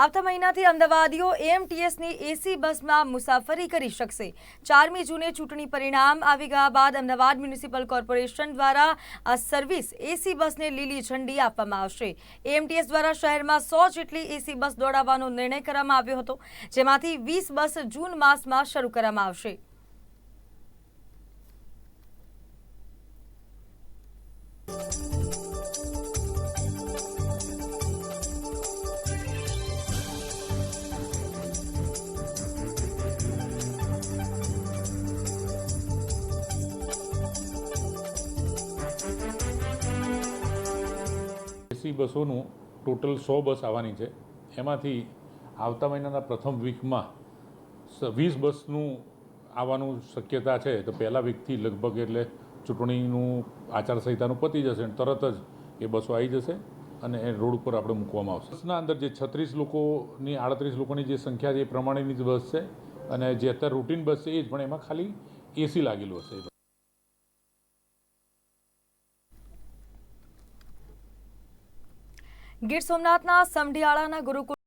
આવતા મહિનાથી અમદાવાદીઓ એએમટીએસની એસી બસમાં મુસાફરી કરી શકશે. ચારમી જૂને ચૂંટણી પરિણામ આવી ગયા બાદ અમદાવાદ મ્યુનિસિપલ કોર્પોરેશન દ્વારા આ સર્વિસ એસી બસને લીલી ઝંડી આપવામાં આવશે. એએમટીએસ દ્વારા શહેરમાં સો જેટલી એસી બસ દોડાવવાનો નિર્ણય કરવામાં આવ્યો હતો, જેમાંથી વીસ બસ જૂન માસમાં શરૂ કરવામાં આવશે. એસી બસોનું ટોટલ સો બસ આવવાની છે. એમાંથી આવતા મહિનાના પ્રથમ વીકમાં વીસ બસનું આવવાનું શક્યતા છે. તો પહેલા વીકથી લગભગ એટલે ચૂંટણીનું આચારસંહિતાનું પતી જશે અને તરત જ એ બસો આવી જશે અને એ રોડ ઉપર આપણે મૂકવામાં આવશે. બસના અંદર જે છત્રીસ લોકોની, આડત્રીસ લોકોની જે સંખ્યા છે એ પ્રમાણેની જ બસ છે અને જે અત્યારે રૂટીન બસ છે એ જ, પણ એમાં ખાલી એસી લાગેલું હશે ગીર સોમનાથના સમઢિયાળાના ગુરુકુળ